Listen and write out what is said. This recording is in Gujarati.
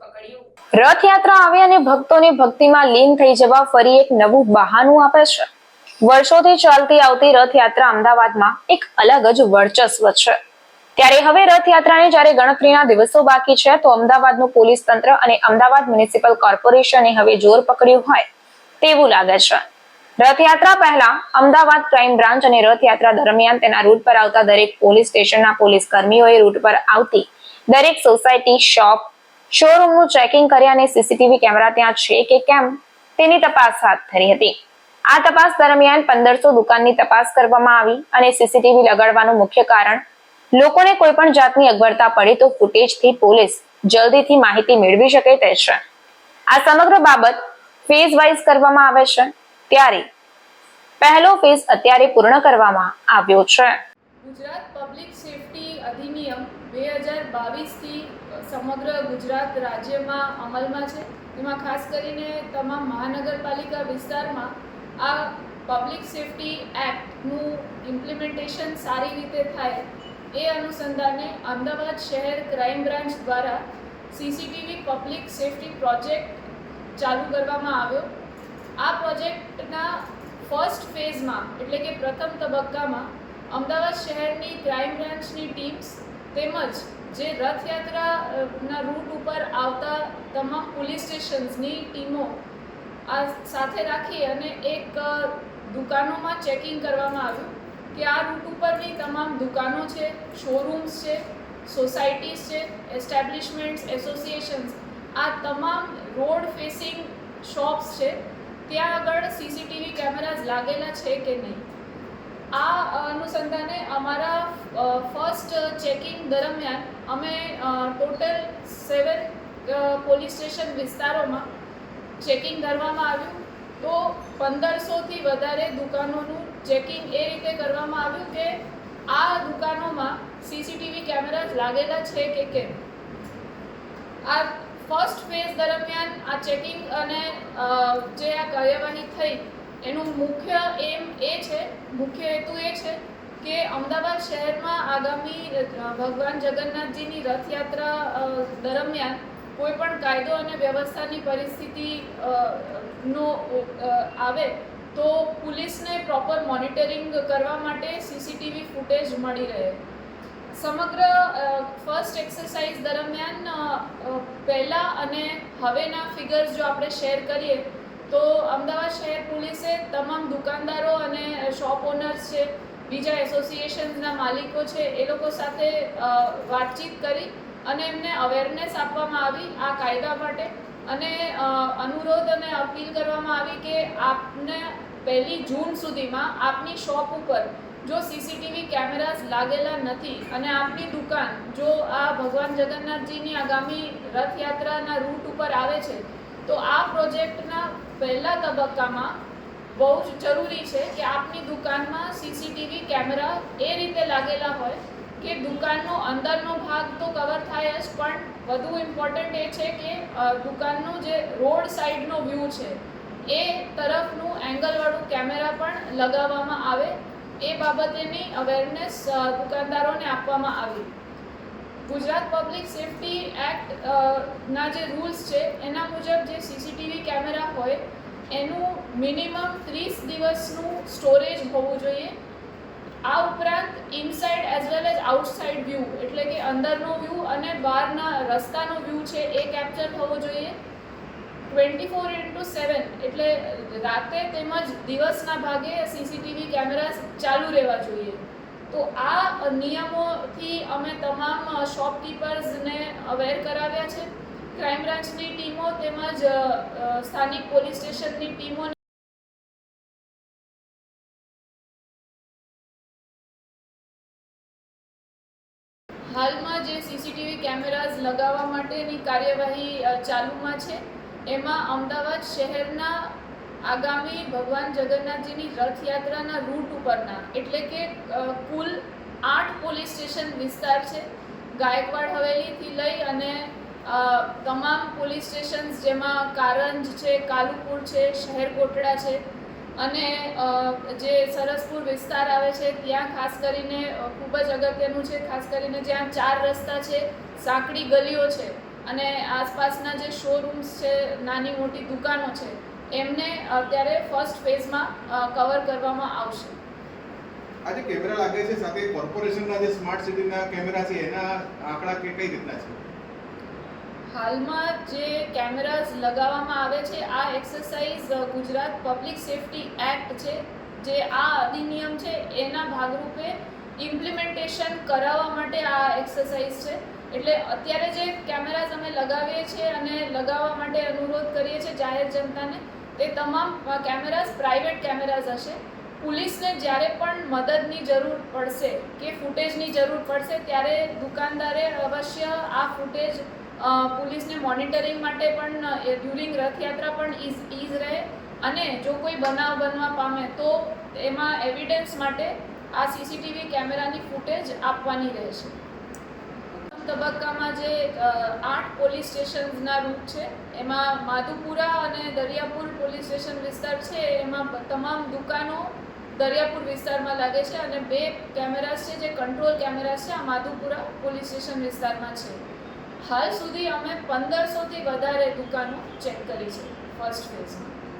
પકડ્યું. રથયાત્રા આવે અને ભક્તોની ભક્તિમાં લીન થઈ જવા ફરી એક નવું બહાનું આપે છે. વર્ષોથી ચાલતી આવતી રથયાત્રા અમદાવાદમાં એક અલગ જ વર્ચસ્વ છે. ત્યારે હવે રથયાત્રાને જ્યારે ગણતરીના દિવસો બાકી છે, તો અમદાવાદનું પોલીસ તંત્ર અને અમદાવાદ મ્યુનિસિપલ કોર્પોરેશને હવે જોર પકડ્યું હોય તેવું લાગે છે. રથયાત્રા પહેલા અમદાવાદ ક્રાઇમ બ્રાન્ચ અને રથયાત્રા દરમિયાન તેના રૂટ પર આવતા દરેક પોલીસ સ્ટેશનના પોલીસ કર્મીઓએ રૂટ પર આવતી દરેક સોસાયટી, શોપ શોરૂમનું ચેકિંગ કરી અને સીસીટીવી કેમેરા ત્યાં છે કે કેમ? તેની તપાસ હાથ ધરી હતી. આ તપાસ દરમિયાન પંદરસો દુકાનની તપાસ કરવામાં આવી અને સીસીટીવી લગાડવાનું મુખ્ય કારણ, લોકોને કોઈ પણ જાતની અગવડતા પડે તો ફૂટેજથી પોલીસ જલ્દીથી માહિતી મેળવી શકે તે છે આ સમગ્ર બાબત ફેઝ વાઇઝ કરવામાં આવે છે. ત્યારે પહેલો ફેઝ અત્યારે પૂર્ણ કરવામાં આવ્યો છે. ગુજરાત પબ્લિક સેફટી અધિનિયમ બે હજાર બાવીસથી સમગ્ર ગુજરાત રાજ્યમાં અમલમાં છે. એમાં ખાસ કરીને તમામ મહાનગરપાલિકા વિસ્તારમાં આ પબ્લિક સેફટી એક્ટનું ઇમ્પ્લિમેન્ટેશન સારી રીતે થાય એ અનુસંધાને અમદાવાદ શહેર ક્રાઇમ બ્રાન્ચ દ્વારા સીસીટીવી પબ્લિક સેફટી પ્રોજેક્ટ ચાલુ કરવામાં આવ્યો. આ પ્રોજેક્ટના ફર્સ્ટ ફેઝમાં એટલે કે પ્રથમ તબક્કામાં, અમદાવાદ શહેરની ક્રાઇમ બ્રાન્ચની ટીમ્સ તેમજ જે રથયાત્રાના રૂટ ઉપર આવતા તમામ પોલીસ સ્ટેશન્સની ટીમો આ સાથે રાખી અને એક દુકાનોમાં ચેકિંગ કરવામાં આવ્યું કે આ રૂટ ઉપરની તમામ દુકાનો છે, શોરૂમ્સ છે, સોસાયટીઝ છે, એસ્ટેબ્લિશમેન્ટ્સ, એસોસિએશન્સ, આ તમામ રોડ ફેસિંગ શોપ્સ છે. ત્યાં આગળ સીસીટીવી કેમેરાઝ લાગેલા છે કે નહીં? આ અનુસંધાને અમારા ફર્સ્ટ ચેકિંગ દરમિયાન અમે ટોટલ સેવન પોલીસ સ્ટેશન વિસ્તારોમાં ચેકિંગ કરવામાં આવ્યું. તો પંદરસોથી વધારે દુકાનોનું ચેકિંગ એ રીતે કરવામાં આવ્યું કે આ દુકાનોમાં સીસીટીવી કેમેરા લાગેલા છે કે કેમ? આ ફર્સ્ટ ફેઝ દરમિયાન આ ચેકિંગ અને જે આ કાર્યવાહી થઈ એનું મુખ્ય એમ એ છે, મુખ્ય હેતુ એ છે કે અમદાવાદ શહેરમાં આગામી ભગવાન જગન્નાથજીની રથયાત્રા દરમિયાન કોઈ પણ કાયદો અને વ્યવસ્થાની પરિસ્થિતિ નો આવે તો પોલીસને પ્રોપર મોનિટરિંગ કરવા માટે સીસીટીવી ફૂટેજ મળી રહે. સમગ્ર ફર્સ્ટ એક્સરસાઇઝ દરમિયાન પહેલાં અને હવેના ફિગર્સ જો આપણે શેર કરીએ તો અમદાવાદ શહેર પોલીસે દુકાનદારો અને શોપ ઓનર્સ છે, બીજા એસોસિએશન્સના માલિકો છે, એ લોકો સાથે વાતચીત કરી અને એમને અવેરનેસ આપવામાં આવી આ કાયદા માટે અને અનુરોધ અને અપીલ કરવામાં આવી કે આપને પહેલી જૂન સુધીમાં આપની શોપ ઉપર જો સીસીટીવી કેમેરાઝ લાગેલા નથી અને આપની દુકાન જો આ ભગવાન જગન્નાથજીની આગામી રથયાત્રાના રૂટ ઉપર આવે છે, તો આ પ્રોજેક્ટના પહેલા તબક્કામાં બહુ જ જરૂરી છે કે આપની દુકાનમાં સીસીટીવી કેમેરા એ રીતે લાગેલા હોય કે દુકાનનો અંદરનો ભાગ તો કવર થાય જ, પણ વધુ ઇમ્પોર્ટન્ટ એ છે કે દુકાનનો જે રોડ સાઈડનો વ્યૂ છે, એ તરફનું એંગલવાળું કેમેરા પણ લગાવવામાં આવે. એ બાબતેની અવેરનેસ દુકાનદારોને આપવામાં આવી. ગુજરાત પબ્લિક સેફટી એક્ટ ના જે રૂલ્સ છે, એના મુજબ જે સીસીટીવી કેમેરા હોય એનું મિનિમમ ત્રીસ દિવસનું સ્ટોરેજ હોવું જોઈએ. આ ઉપરાંત inside as well as outside view એટલે કે અંદરનો વ્યૂ અને બહારના રસ્તાનો વ્યૂ છે એ કેપ્ચર થવો જોઈએ. ટ્વેન્ટી ફોર ઇન્ટુ સેવન એટલે રાતે તેમજ દિવસના ભાગે સીસીટીવી કેમેરા ચાલુ રહેવા જોઈએ. તો આ નિયમોથી અમે તમામ શોપકીપર્સને અવેર કરાવ્યા છે. ક્રાઇમ બ્રાન્ચની ટીમો તેમજ સ્થાનિક પોલીસ સ્ટેશનની ટીમો હાલમાં જે સીસીટીવી કેમેરાઝ લગાવવા માટેની કાર્યવાહી ચાલુમાં છે. એમાં અમદાવાદ શહેરના આગામી ભગવાન જગન્નાથજીની રથયાત્રાના રૂટ ઉપરના એટલે કે કુલ આઠ પોલીસ સ્ટેશન વિસ્તાર છે. ગાયકવાડ હવેલીથી લઈ અને તમામ પોલીસ સ્ટેશન્સ જેમાં કારંજ છે, કાલુપુર છે, શહેર કોટડા છે અને જે સરસપુર વિસ્તાર આવે છે, ત્યાં ખાસ કરીને ખૂબ જ અગત્યનું છે, ખાસ કરીને જ્યાં ચાર રસ્તા છે, સાંકડી ગલીઓ છે અને આસપાસના જે શોરૂમ્સ છે, નાની મોટી દુકાનો છે, એમને અત્યારે ફર્સ્ટ ફેઝમાં કવર કરવામાં આવશે. આજે કેમેરા લાગે છે, સાથે કોર્પોરેશનના જે સ્માર્ટ સિટીના કેમેરા છે, એના આંકડા કે કઈ રીતના છે? હાલમાં જે કેમેરાઝ લગાવવામાં આવે છે, આ exercise Gujarat public safety act છે, જે આ અધિનિયમ છે, એના ભાગરૂપે ઇમ્પ્લિમેન્ટેશન કરાવવા માટે આ એક્સરસાઇઝ છે. એટલે અત્યારે જે કેમેરાઝ અમે લગાવીએ છીએ અને લગાવવા માટે અનુરોધ કરીએ છીએ જાહેર જનતાને, તે તમામ કેમેરાઝ, પ્રાઇવેટ કેમેરાઝ હશે. પોલીસને જ્યારે પણ મદદની જરૂર પડશે કે ફૂટેજની જરૂર પડશે, ત્યારે દુકાનદારે અવશ્ય આ ફૂટેજ પોલીસને મોનિટરિંગ માટે પણ ડ્યુરિંગ રથયાત્રા પણ ઇઝ ઇઝ રહે. અને જો કોઈ બનાવ બનવા પામે, તો એમાં એવિડન્સ માટે આ સીસીટીવી કેમેરાની ફૂટેજ આપવાની રહેશે. તબક્કામાં જે આઠ પોલીસ સ્ટેશન્સના રૂટ છે, એમાં માધુપુરા અને દરિયાપુર પોલીસ સ્ટેશન વિસ્તાર છે, એમાં તમામ દુકાનો દરિયાપુર વિસ્તારમાં લાગે છે અને બે કેમેરાસ છે, જે કંટ્રોલ કેમેરાસ છે, આ માધુપુરા પોલીસ સ્ટેશન વિસ્તારમાં છે. હાલ સુધી અમે પંદરસોથી વધારે દુકાનો ચેક કરી છે ફર્સ્ટ ફેઝમાં